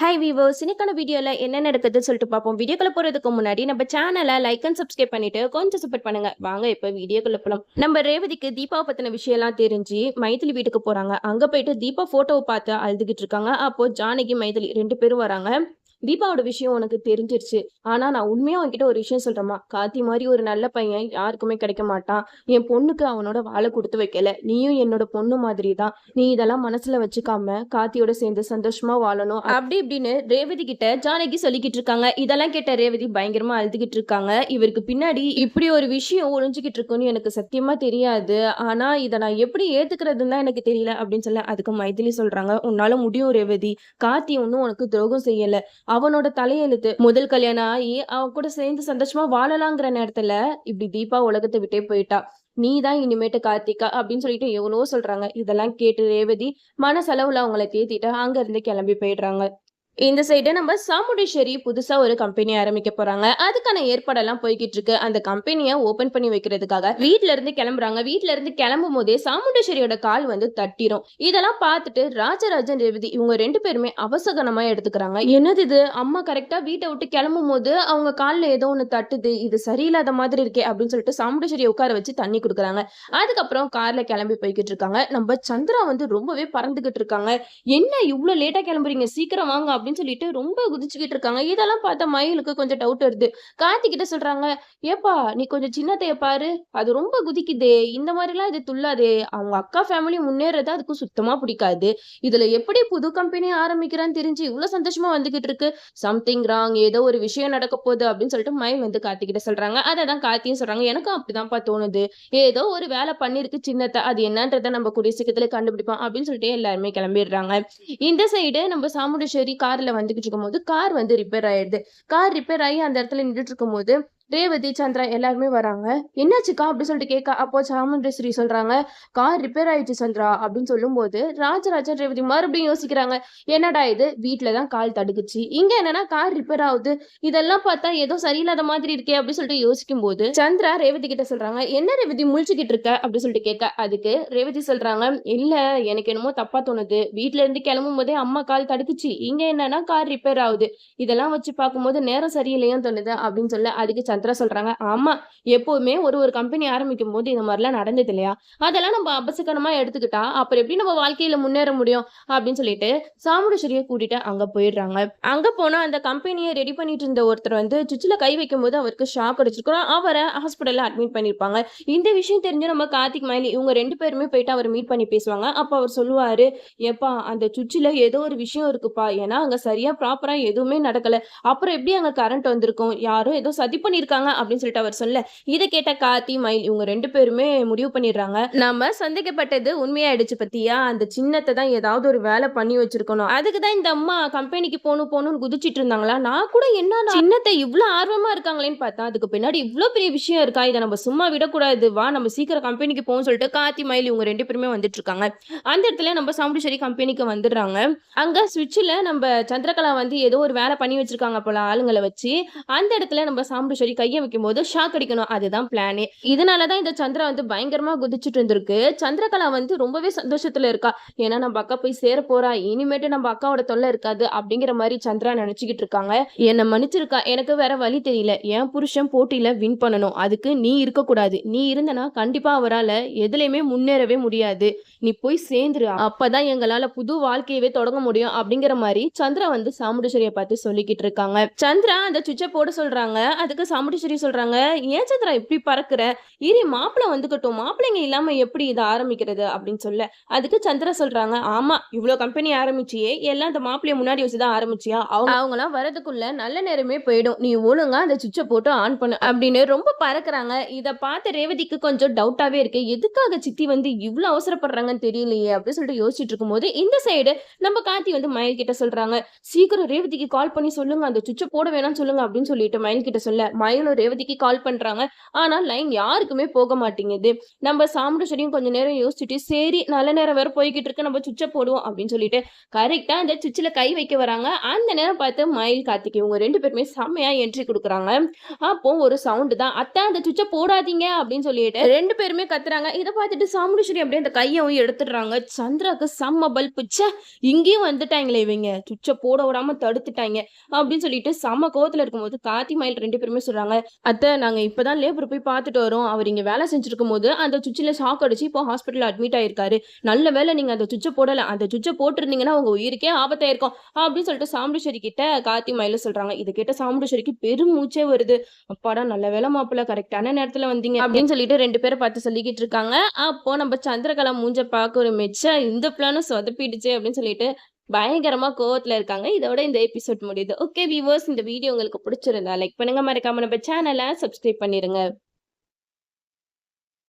High viewers இன்னைக்கான வீடியோவில் என்ன நடக்குதுன்னு சொல்லிட்டு பார்ப்போம். வீடியோக்குள்ள போகிறதுக்கு முன்னாடி நம்ம சேனலை லைக் அண்ட் சப்ஸ்கிரைப் பண்ணிட்டு கொஞ்சம் சப்போர்ட் பண்ணுங்க. வாங்க இப்போ வீடியோக்குள்ள போகலாம் நம்ம ரேவதிக்கு தீபாவை பற்றின விஷயம்லாம் தெரிஞ்சு மைதிலி வீட்டுக்கு போகிறாங்க அங்கே போயிட்டு தீபா ஃபோட்டோவை பார்த்து அழுதுகிட்டு இருக்காங்க. அப்போ ஜானகி மைதிலி ரெண்டு பேரும் வராங்க. தீபாவோட விஷயம் உனக்கு தெரிஞ்சிருச்சு. ஆனா நான் உண்மையா உன்கிட்ட ஒரு விஷயம் சொல்றேம்மா. காத்தி மாதிரி ஒரு நல்ல பையன் யாருக்குமே கிடைக்க மாட்டான். என் பொண்ணுக்கு அவனோட வாழை கொடுத்து வைக்கல. நீயும் என்னோட பொண்ணு மாதிரி தான் நீ இதெல்லாம் மனசுல வச்சுக்காம காத்தியோட சேர்ந்து சந்தோஷமா வாழணும். அப்படி இப்படின்னு ரேவதி கிட்ட ஜானகி சொல்லிக்கிட்டு இருக்காங்க. இதெல்லாம் கேட்ட ரேவதி பயங்கரமா அழுதுகிட்டு இருக்காங்க. இவருக்கு பின்னாடி இப்படி ஒரு விஷயம் ஒழிஞ்சுக்கிட்டு இருக்குன்னு எனக்கு சத்தியமா தெரியாது. ஆனா இதை நான் எப்படி ஏத்துக்கிறதுன்னு தான் எனக்கு தெரியல அப்படின்னு சொல்ல அதுக்கு மைதிலி சொல்றாங்க. உன்னால முடியும் ரேவதி. காத்தி ஒன்னும் உனக்கு துரோகம் செய்யல. அவனோட தலையெழுத்து முதல் கல்யாணம் ஆகி அவன் கூட சேர்ந்து சந்தோஷமா வாழலாங்கிற நேரத்துல இப்படி தீபா உலகத்தை விட்டே போயிட்டா. நீ தான் இனிமேட்டு கார்த்திகா அப்படின்னு சொல்லிட்டு எவ்வளவோ சொல்றாங்க. இதெல்லாம் கேட்டு ரேவதி மனசளவுல அவங்கள தேத்திட்டு அங்க இருந்து கிளம்பி போயிடுறாங்க. இந்த சைடு நம்ம சாமுடேஸ்வரி புதுசா ஒரு கம்பெனி ஆரம்பிக்க போறாங்க. அதுக்கான ஏற்பாடெல்லாம் போய்கிட்டு இருக்கு. அந்த கம்பெனியை ஓபன் பண்ணி வைக்கிறதுக்காக வீட்ல இருந்து கிளம்புறாங்க. வீட்ல இருந்து கிளம்பும் போதே சாமுண்டேஸ்வரியோட கால் வந்து தட்டிரும். இதெல்லாம் பார்த்துட்டு ராஜராஜன் ரேவதி இவங்க ரெண்டு பேருமே அவசகனமா எடுத்துக்கிறாங்க. என்னது இது? அம்மா கரெக்டா வீட்டை விட்டு கிளம்பும் போது அவங்க காலில் ஏதோ ஒன்று தட்டுது. இது சரியில்லாத மாதிரி இருக்கே அப்படின்னு சொல்லிட்டு சாமுண்டீஸ்வரியை உட்கார வச்சு தண்ணி கொடுக்குறாங்க. அதுக்கப்புறம் கார்ல கிளம்பி போய்கிட்டு இருக்காங்க. நம்ம சந்திரா வந்து ரொம்பவே பறந்துகிட்டு இருக்காங்க. என்ன இவ்வளவு லேட்டா கிளம்புறீங்க? சீக்கிரம் வாங்க அப்படின்னு சொல்லிட்டு ரொம்ப குதிச்சுக்கிட்டு இருக்காங்க. இதெல்லாம் பார்த்த மயிலுக்கு கொஞ்சம் டவுட் வருது. கார்த்திகிட்ட சொல்றாங்க ஏப்பா நீ கொஞ்சம் சின்னத்தைய பாரு. அது ரொம்ப குதிக்குதே. இந்த மாதிரிலாம் இது துள்ளாதே. அவங்க அக்கா ஃபேமிலி முன்னேறது அதுக்கு சுத்தமா பிடிக்காது. இதுல எப்படி புது கம்பெனி ஆரம்பிக்கிறான்னு தெரிஞ்சு இவ்வளவு சந்தோஷமா வந்துகிட்டு இருக்கு. சம்திங் ராங் ஏதோ ஒரு விஷயம் நடக்க போகுது அப்படின்னு சொல்லிட்டு மயில் வந்து கார்த்திகிட்ட சொல்றாங்க. அதை தான் கார்த்தியும் சொல்றாங்க. எனக்கும் அப்படிதான்ப்பா தோணுது. ஏதோ ஒரு வேலை பண்ணிருக்கு சின்னத்தை. அது என்னன்றதை நம்ம கூடிய சீக்கிரத்துல கண்டுபிடிப்போம் அப்படின்னு சொல்லிட்டு எல்லாருமே கிளம்பிடுறாங்க. இந்த சைடு நம்ம சாமுண்டேஸ்வரி கார் கார்ல வந்துகிட்டு இருக்கும்போது கார் வந்து ரிப்பேர் ஆயிடுது கார் ரிப்பேர் ஆகி அந்த இடத்துல நின்றுட்டு இருக்கும்போது ரேவதி சந்திரா எல்லாருமே வராங்க. என்னாச்சுக்கா அப்படி சொல்லிட்டு கேட்க அப்போ சாமுண்டேஸ்வரி சொல்றாங்க கார் ரிப்பேர் ஆயிடுச்சு சந்திரா அப்படின்னு சொல்லும்போது ராஜராஜன் ரேவதி மறுபடியும் யோசிக்கிறாங்க என்னடா இது? வீட்டில தான் கால் தடுக்குச்சு. இங்க என்னன்னா கார் ரிப்பேர் ஆகுது. இதெல்லாம் பார்த்தா ஏதோ சரியில்லாத மாதிரி இருக்கே அப்படின்னு சொல்லிட்டு யோசிக்கும் போது சந்திரா ரேவதி கிட்ட சொல்றாங்க என்ன ரேவதி முழிச்சுக்கிட்டு இருக்க? அப்படின்னு சொல்லிட்டு கேட்க அதுக்கு ரேவதி சொல்றாங்க இல்ல எனக்கு என்னமோ தப்பா தோணுது. வீட்டுல இருந்து கிளம்பும் போதே அம்மா கால் தடுக்குச்சு. இங்க என்னன்னா கார் ரிப்பேர் ஆகுது. இதெல்லாம் வச்சு பார்க்கும்போது நேரம் சரியில்லையும் தோணுது அப்படின்னு சொல்ல அதுக்கு சந்திரா சொல்றாங்க. ஆமா எப்பவுமே ஒரு ஒரு கம்பெனி ஆரம்பிக்கும் போது இந்த மாதிரிலாம் நடந்தது இல்லையா? அதெல்லாம் நம்ம அபசகனமா எடுத்துக்கிட்டா அப்புறம் எப்படி நம்ம வாழ்க்கையில முன்னேற முடியும்? அப்படின்னு சொல்லிட்டு சாமுண்டீஸ்வரியை கூட்டிட்டு அங்க போயிடுறாங்க. அங்க போனா அந்த கம்பெனியை ரெடி பண்ணிட்டு இருந்த ஒருத்தர் வந்து சுவிட்சில் கை வைக்கும் போது அவருக்கு ஷாக் அடிச்சிருக்கிறோம் அவரை ஹாஸ்பிட்டல்ல அட்மிட் பண்ணிருப்பாங்க. இந்த விஷயம் தெரிஞ்சு நம்ம கார்த்திக் மயிலி இவங்க ரெண்டு பேருமே போயிட்டு அவர் மீட் பண்ணி பேசுவாங்க. அப்ப அவர் சொல்லுவாரு எப்பா அந்த சுவிட்சில் ஏதோ ஒரு விஷயம் இருக்குப்பா. ஏன்னா அங்க சரியா ப்ராப்பரா எதுவுமே நடக்கல. அப்புறம் எப்படி அங்க கரண்ட் வந்திருக்கும்? யாரும் ஏதோ சதி சொல்லியிருக்காங்க அப்படின்னு சொல்லிட்டு அவர் சொல்ல. இதை கேட்ட கார்த்தி மயில் இவங்க ரெண்டு பேருமே முடிவு பண்ணிடுறாங்க. நம்ம சந்தேகப்பட்டது உண்மையாயிடுச்சு பத்தியா? அந்த சின்னத்தை தான் ஏதாவது ஒரு வேலை பண்ணி வச்சிருக்கணும். அதுக்கு தான் இந்த அம்மா கம்பெனிக்கு போகணும் போகணும்னு குதிச்சிட்டு இருந்தாங்களா? நான் கூட என்ன சின்னத்தை இவ்வளோ ஆர்வமா இருக்காங்களேன்னு பார்த்தா அதுக்கு பின்னாடி இவ்வளோ பெரிய விஷயம் இருக்கா? இதை நம்ம சும்மா விடக்கூடாது. வா நம்ம சீக்கிரம் கம்பெனிக்கு போகணும்னு சொல்லிட்டு கார்த்தி மயில் இவங்க ரெண்டு பேருமே வந்துட்டு இருக்காங்க. அந்த இடத்துல நம்ம சாமுண்டீஸ்வரி கம்பெனிக்கு வந்துடுறாங்க. அங்க சுவிட்சில் நம்ம சந்திரகலா வந்து ஏதோ ஒரு வேலை பண்ணி வச்சிருக்காங்க போல ஆளுங்களை வச்சு. அந்த இடத்துல நம்ம சாமுண்டீஸ்வரி கையை வைக்கும் போது ஷாக் அடிக்கணும். அதுதான் பிளானே இதனால தான் இந்த சந்திரா வந்து பயங்கரமா குதிச்சுட்டு இருந்திருக்கு. சந்திரகலா வந்து ரொம்பவே சந்தோஷத்துல இருக்கா. ஏன்னா நம்ம அக்கா போய் சேர போறா. இனிமேட்டு நம்ம அக்காவோட தொல்லை இருக்காது அப்படிங்கிற மாதிரி சந்திரா நினைச்சுக்கிட்டு இருக்காங்க. என்னை மன்னிச்சிருக்கா. எனக்கு வேற வழி தெரியல. என் புருஷன் போட்டியில வின் பண்ணணும். அதுக்கு நீ இருக்கக்கூடாது. நீ இருந்தனா கண்டிப்பா அவரால் எதுலையுமே முன்னேறவே முடியாது. நீ போய் சேர்ந்துரு. அப்பதான் எங்களால புது வாழ்க்கையவே தொடங்க முடியும் அப்படிங்கிற மாதிரி சந்திரா வந்து சாமுண்டேஸ்வரியை பார்த்து சொல்லிக்கிட்டு இருக்காங்க. சந்திரா அந்த சுவிட்சை போட சொல்றாங்க. அதுக்கு சாமுண்டீஸ்வரி சொல்றாங்க ஏன் சந்திரா இப்படி பறக்குற? இரு மாப்பிள்ளை வந்துக்கட்டும். மாப்பிள்ளைங்க இல்லாம எப்படி இதை ஆரம்பிக்கிறது? அப்படின்னு சொல்ல. அதுக்கு சந்திரா சொல்றாங்க ஆமா இவ்வளோ கம்பெனி ஆரம்பிச்சியே. எல்லாம் அந்த மாப்பிள்ளைய முன்னாடி வச்சுதான் ஆரம்பிச்சியா? அவங்க அவங்களாம் வரதுக்குள்ள நல்ல நேரமே போயிடும். நீ ஒழுங்கா அந்த சுவிட்சை போட்டு ஆன் பண்ணு. அப்படின்னு ரொம்ப பறக்குறாங்க. இதை பார்த்து ரேவதிக்கு கொஞ்சம் டவுட்டாவே இருக்கு. எதுக்காக சித்தி வந்து இவ்வளோ அவசரப்படுறாங்கன்னு தெரியலையே? அப்படின்னு சொல்லிட்டு யோசிச்சுட்டு இருக்கும்போது இந்த சைடு நம்ம காத்தி வந்து மயில் கிட்ட சொல்றாங்க சீக்கிரம் ரேவதிக்கு கால் பண்ணி சொல்லுங்க. அந்த சுவிட்சை போட வேணாம்னு சொல்லுங்க. அப்படின்னு சொல்லிட்டு மயில் கிட்ட சொல்ல மயில் மயிலும் ரேவதிக்கு கால் பண்றாங்க. ஆனா லைன் யாருக்குமே போக மாட்டேங்குது. நம்ம சாமுண்டேஸ்வரியும் கொஞ்ச நேரம் யோசிச்சுட்டு சரி நல்ல நேரம் வேற போய்கிட்டு இருக்கு நம்ம சுவிட்சை போடுவோம் அப்படின்னு சொல்லிட்டு கரெக்டா அந்த சுவிட்சில் கை வைக்க வராங்க. அந்த நேரம் பார்த்து மயில் கார்த்திக் இவங்க ரெண்டு பேருமே செம்மையா என்ட்ரி கொடுக்குறாங்க. அப்போ ஒரு சவுண்டு தான். அத்தை அந்த சுவிட்சை போடாதீங்க அப்படின்னு சொல்லிட்டு ரெண்டு பேருமே கத்துறாங்க. இதை பார்த்துட்டு சாமுண்டேஸ்வரி அப்படியே அந்த கையவும் எடுத்துடுறாங்க. சந்திராக்கு செம்ம பல்பு ச்சே இங்கேயும் வந்துட்டாங்களே இவங்க. சுவிட்சை போட விடாம தடுத்துட்டாங்க அப்படின்னு சொல்லிட்டு செம்ம கோவத்துல இருக்கும்போது கார்த்தி மயில் ரெண்டு பேருமே சொல்றாங்க. அத்தை நாங்க இப்பதான் லேபர் போய் பார்த்துட்டு வரோம். அவர் இங்க வேலை செஞ்சிருக்கும் போது அந்த சுவிட்சில் ஷாக் அடிச்சு இப்போ ஹாஸ்பிட்டல் அட்மிட் ஆயிருக்காரு. நல்ல வேளை நீங்க அந்த சுவிட்சை போடல. அந்த சுவிட்சை போட்டிருந்தீங்கன்னா உங்க உயிருக்கே ஆபத்தாயிருக்கும் அப்படின்னு சொல்லிட்டு சாமுண்டேஸ்வரி கிட்ட கார்த்தி மயில சொல்றாங்க. இது கேட்ட சாமுண்டேஸ்வரிக்கு பெரும் மூச்சே வருது. அப்பாடா நல்ல வேலை மாப்பிள்ள கரெக்டான நேரத்துல வந்தீங்க. அப்படின்னு சொல்லிட்டு ரெண்டு பேரை பார்த்து சொல்லிக்கிட்டு இருக்காங்க. அப்போ நம்ம சந்திரகலா மூஞ்ச பார்க்க ஒரு மிச்ச இந்த பிளானும் சொதப்பிடுச்சு அப்படின்னு சொல்லிட்டு பயங்கரமாக கோவத்தில் இருக்காங்க. இதோட இந்த எபிசோட் முடியுது. ஓகே வியூவர்ஸ் இந்த வீடியோ உங்களுக்கு பிடிச்சிருந்தா லைக் பண்ணுங்க. மறக்காம நம்ம சேனலை சப்ஸ்கிரைப் பண்ணிடுங்க